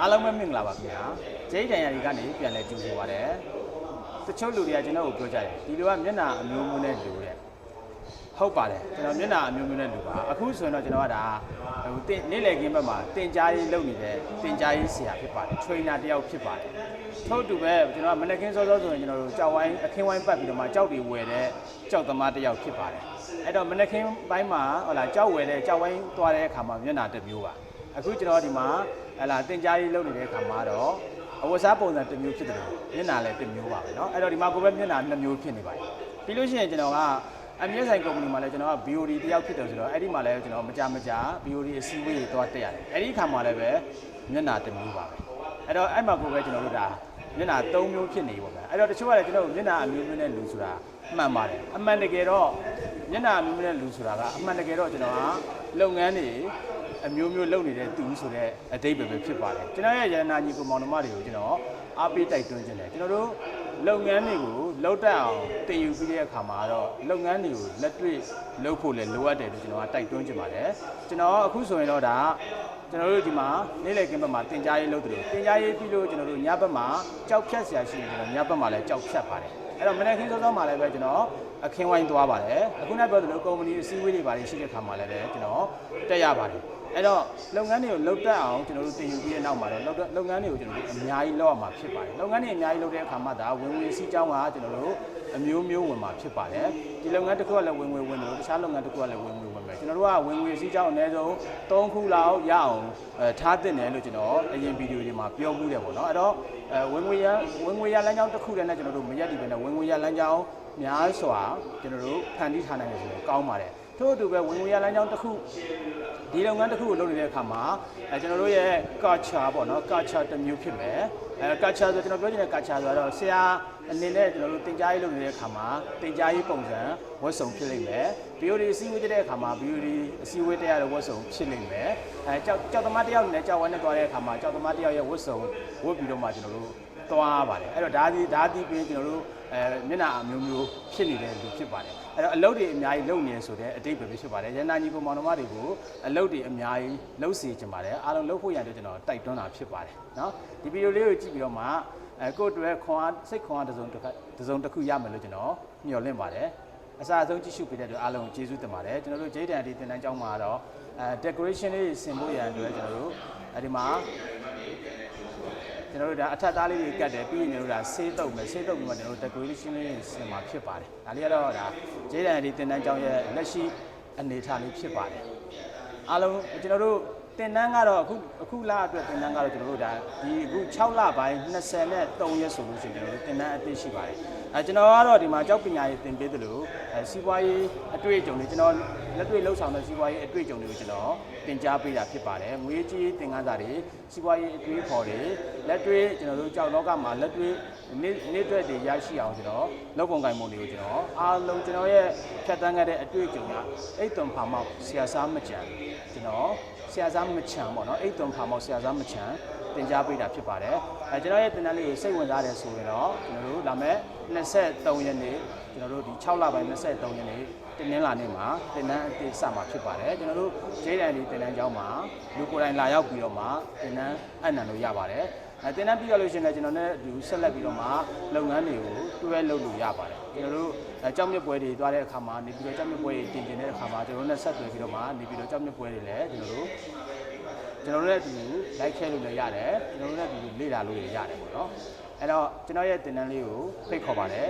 အားလုံးပဲမင်္ဂလာပါခင်ဗျာဂျိတ်တန်ရာဒီကနေပြန်လဲကြည့်ဆိုပါတယ်တချို့လူတွေကကျွန်တော်ကိုပြောကြတယ်ဒီလိုကမျက်နှာအမျိုးမျိုးနဲ့လူတဲ့ဟုတ်ပါတယ်ကျွန်တော်မျက်နှာအမျိုးမျိုးနဲ့လူပါအခုဆိုရင်တော့ကျွန်တော်ကဒါဟိုတင်နေ့လည်ခင်းဘက်မှာတင် जा ရေးလုပ်နေတဲ့တင် जा ရေးဆရာဖြစ်ပါတယ်ထရိနာတယောက်ဖြစ်ပါတယ်ထို့အတူပဲကျွန်တော်ကမနက်ခင်းစောစောဆိုရင်ကျွန်တော်တို့ကြောက်ဝိုင်းအခင်းဝိုင်းပတ်ပြီးတော့မှကြောက်တွေဝယ်တဲ့ကြောက်သမားတယောက်ဖြစ်ပါတယ်အဲ့တော့မနက်ခင်းပိုင်းမှာဟိုလာကြောက်ဝယ်တဲ့ကြောက်ဝိုင်းသွားတဲ့အခါမှာမျက်နှာတစ်မျိုးပါအခုကျွန်တော်ဒီမှာ ဟလာတင် जा ရေးလုပ်နေတဲ့အခါမှာတော့အဝတ်စားပုံစံတစ်မျိုးဖြစ်တယ်လို့မျက်နှာလည်းတစ်မျိုးပါပဲเนาะအဲ့တော့ဒီမှာကိုယ်ပဲမျက်နှာနှစ်မျိုးဖြစ်နေပါတယ်ပြီးလို့ရှိရင်ကျွန်တော်ကအမြင့်ဆိုင်ကုမ္ပဏီမှာလည်းကျွန်တော်က BOD တယောက်ဖြစ်တယ်ဆိုတော့အဲ့ဒီမှာလည်းကျွန်တော်မကြမကြ BOD အစည်းအဝေးတွေသွားတက်ရတယ်အဲ့ဒီအခါမှာလည်းပဲမျက်နှာတစ်မျိုးပါပဲအဲ့တော့အဲ့မှာကိုယ်ပဲကျွန်တော်တို့ဒါမျက်နှာ၃မျိုးဖြစ်နေပေါ့ဗျာအဲ့တော့တချို့ကလည်းကျွန်တော်တို့မျက်နှာအမျိုးမျိုးနဲ့လူဆိုတာမှန်ပါတယ်အမှန်တကယ်တော့မျက်နှာအမျိုးမျိုးနဲ့လူဆိုတာကအမှန်တကယ်တော့ကျွန်တော်ကလုပ်ငန်းတွေ အမျိုးမျိုးလုပ်နေတဲ့သူဆိုတဲ့အတိတ်ပဲပဲဖြစ်ပါတယ်ကျွန်တော်ရဲ့ရတနာညီကိုမောင်နှမတွေကိုကျွန်တော်အားပေးတိုက်တွန်းခြင်းတယ်ကျွန်တော်တို့လုပ်ငန်းတွေကိုလုပ်တတ်အောင်တင်ယူပြီးတဲ့အခါမှာတော့လုပ်ငန်းတွေကိုလက်တွေ့လုပ်ဖို့လည်းလိုအပ်တယ်လို့ကျွန်တော်ကတိုက်တွန်းခြင်းပါတယ်ကျွန်တော်အခုဆိုရင်တော့ဒါကျွန်တော်တို့ဒီမှာနေ့လည်ကင်းဘက်မှာတင် जा ရေးလုပ်တယ်လို့တင် जा ရေးပြီးလို့ကျွန်တော်တို့ညဘက်မှာကြောက်ဖြတ်ဆရာရှိရင်ကျွန်တော်ညဘက်မှာလည်းကြောက်ဖြတ်ပါတယ်အဲ့တော့မနေ့ကင်းစောစောမှာလည်းပဲကျွန်တော်အခင်းဝိုင်းသွားပါတယ်အခုနကပြောသလိုကုမ္ပဏီအစည်းအဝေးတွေပါတယ်ရှိတဲ့ခါမှာလည်းပဲကျွန်တော်တက်ရပါတယ် အဲ့တော့လုပ်ငန်းတွေကိုလုပ်တတ်အောင်ကျွန်တော်တို့တင်ယူပြီးတဲ့နောက်မှာတော့လုပ်လုပ်ငန်းတွေကိုကျွန်တော်တို့အများကြီးလုပ်ရမှာဖြစ်ပါတယ်လုပ်ငန်းတွေအများကြီးလုပ်တဲ့အခါမှာဒါဝင်ဝင်စီးကြောင်းကကျွန်တော်တို့အမျိုးမျိုးဝင်မှာဖြစ်ပါတယ်ဒီလုပ်ငန်းတစ်ခုကလည်းဝင်ဝင်ဝင်တယ်လို့တခြားလုပ်ငန်းတစ်ခုကလည်းဝင်ဝင်ဝင်မယ်ကျွန်တော်တို့ကဝင်ဝင်စီးကြောင်းအနည်းဆုံး3ခုလောက်ရအောင်အဲထားတင်တယ်လို့ကျွန်တော်အရင်ဗီဒီယိုတွေမှာပြောမှုတယ်ပေါ့နော်အဲ့တော့အဲဝင်ဝင်ရဝင်ဝင်ရလမ်းကြောင်းတစ်ခုတည်းနဲ့ကျွန်တော်တို့မရက်တည်ပဲနဲ့ဝင်ဝင်ရလမ်းကြောင်းများစွာကျွန်တော်တို့ဖန်တီးထားနိုင်တယ်ဆိုတော့ကောင်းပါတယ် ထို့အတူပဲဝင်ဝင်ရလမ်းကြောင်းတစ်ခုဒီလုပ်ငန်းတစ်ခုကိုလုပ်နေတဲ့အခါမှာအဲကျွန်တော်တို့ရဲ့ culture ပေါ့နော် culture တစ်မျိုးဖြစ်မယ်အဲ culture ဆိုကျွန်တော်ပြောချင်တဲ့ culture ဆိုတော့ဆရာအနေနဲ့ကျွန်တော်တို့တင် जा ရေးလုပ်နေတဲ့အခါမှာတင် जा ရေးပုံစံဝတ်စုံဖြစ်လိမ့်မယ် BOD အစည်းအဝေးတက်တဲ့အခါမှာ BOD အစည်းအဝေးတက်ရတဲ့ဝတ်စုံဖြစ်လိမ့်မယ်အဲကြောက်ကြောက်သမားတစ်ယောက်နဲ့ကြောက်ဝမ်းနဲ့သွားတဲ့အခါမှာကြောက်သမားတစ်ယောက်ရဲ့ဝတ်စုံဝတ်ပြီးတော့မှကျွန်တော်တို့ သွားပါတယ်အဲ့တော့ဒါဒီဒါဒီပေးကျွန်တော်တို့အဲမျက်နှာအမျိုးမျိုးဖြစ်နေတဲ့လူဖြစ်ပါတယ်အဲ့တော့အလုပ်တွေအများကြီးလုပ်နေဆိုတဲ့အတိတ်ပဲဖြစ်ပါတယ်ရန်နာညီကောင်မောင်နှမတွေကိုအလုပ်တွေအများကြီးလုပ်စီချင်ပါတယ်အားလုံးလုပ်ဖို့ရတဲ့ကျွန်တော်တိုက်တွန်းတာဖြစ်ပါတယ်နော်ဒီဗီဒီယိုလေးကိုကြည့်ပြီးတော့မှအဲကိုယ့်အတွက်ခွန်အားစိတ်ခွန်အားတစ်စုံတစ်ခါတစ်စုံတစ်ခုရမယ်လို့ကျွန်တော်မျှော်လင့်ပါတယ်အစားအဆုံးကြည့်ရှုပေးတဲ့အတွက်အားလုံးကျေးဇူးတင်ပါတယ်ကျွန်တော်တို့ဂျေးတန်ဒီတင်တန်းကျောင်းမှာတော့အဲ decoration လေးဆင်ဖို့ရန်အတွက်ကျွန်တော်တို့အဲဒီမှာ ကျွန်တော်တို့ဒါအထက်သားလေးတွေကတ်တယ်ပြီးရင်ကျွန်တော်တို့ဒါဆေးတုပ်မယ်ဆေးတုပ်ပြီးမှကျွန်တော်တို့ decoration လေးဆင်မှာဖြစ်ပါတယ်ဒါလေးကတော့ဒါဂျေးတန်ဒီတင်တန်းကျောင်းရဲ့လက်ရှိအနေအထားလေးဖြစ်ပါတယ်အားလုံးကျွန်တော်တို့တင်တန်းကတော့အခုအခုလအတွက်တင်တန်းကတော့ကျွန်တော်တို့ဒါဒီအခု6လပိုင်း23ရက်ဆိုလို့ရှိရင်ကျွန်တော်တို့တင်တန်းအသစ်ရှိပါတယ် အဲကျွန်တော်ကတော့ဒီမှာကြောက်ပညာရေးသင်ပေးသလိုအဲစီးပွားရေးအတွေ့အကြုံတွေကျွန်တော်လက်တွေ့လှုပ်ဆောင်တဲ့စီးပွားရေးအတွေ့အကြုံတွေကိုကျွန်တော်သင်ကြားပေးတာဖြစ်ပါတယ်ငွေကြေးသင်ခန်းစာတွေစီးပွားရေးအတွေ့အခေါ်တွေလက်တွေ့ကျွန်တော်တို့ကြောက်လောကမှာလက်တွေ့နေ့နေ့တွေ့တွေရရှိအောင်ကျွန်တော်လုပ်ပုံကိုင်ပုံတွေကိုကျွန်တော်အားလုံးကျွန်တော်ရဲ့ဖြတ်တန်းခဲ့တဲ့အတွေ့အကြုံကအိတ်သွန်ဖာမောက်ဆရာစားမကြံကျွန်တော်ဆရာစားမချံပေါ့နော်အိတ်သွန်ဖာမောက်ဆရာစားမချံ သင်ကြားပေးတာဖြစ်ပါတယ်အဲကျွန်တော်ရဲ့သင်တန်းလေးကိုစိတ်ဝင်စားတယ်ဆိုရင်တော့ကျွန်တော်တို့လာမဲ့23ရက်နေ့ကျွန်တော်တို့ဒီ6လပိုင်း23ရက်နေ့တင်းနှင်းလာနေ့မှာတင်တန်းအသေးစမှာဖြစ်ပါတယ်ကျွန်တော်တို့ဂျေးတန်ဒီတင်တန်းကျောင်းမှာလူကိုယ်တိုင်လာရောက်ပြီးတော့မှတင်တန်းအနံလို့ရပါတယ်အဲတင်တန်းပြီးရလို့ရှိရင်လည်းကျွန်တော်နဲ့အတူဆက်လက်ပြီးတော့မှလုပ်ငန်းတွေကိုတွဲလုပ်လို့ရပါတယ်ကျွန်တော်တို့အဲကြောက်မြက်ပွဲတွေသွားတဲ့အခါမှာနေပြီးတော့ကြောက်မြက်ပွဲတွေတင်တင်တဲ့အခါမှာကျွန်တော်တို့နဲ့ဆက်သွယ်ပြီးတော့မှနေပြီးတော့ကြောက်မြက်ပွဲတွေလည်းကျွန်တော်တို့ ကျွန်တော်တို့နဲ့အတူလိုက်ခဲလို့လည်းရတယ်ကျွန်တော်တို့နဲ့အတူလေ့လာလို့လည်းရတယ်ပေါ့နော်အဲ့တော့ကျွန်တော်ရဲ့တင်တန်းလေးကိုဖိတ်ခေါ်ပါတယ်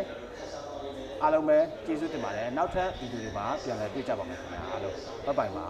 အားလုံးပဲကျေးဇူးတင်ပါတယ်နောက်ထပ်ဗီဒီယိုတွေမှာပြန်လည်တွေ့ကြပါမယ်ခင်ဗျာအားလုံးဘိုင်ဘိုင်ပါ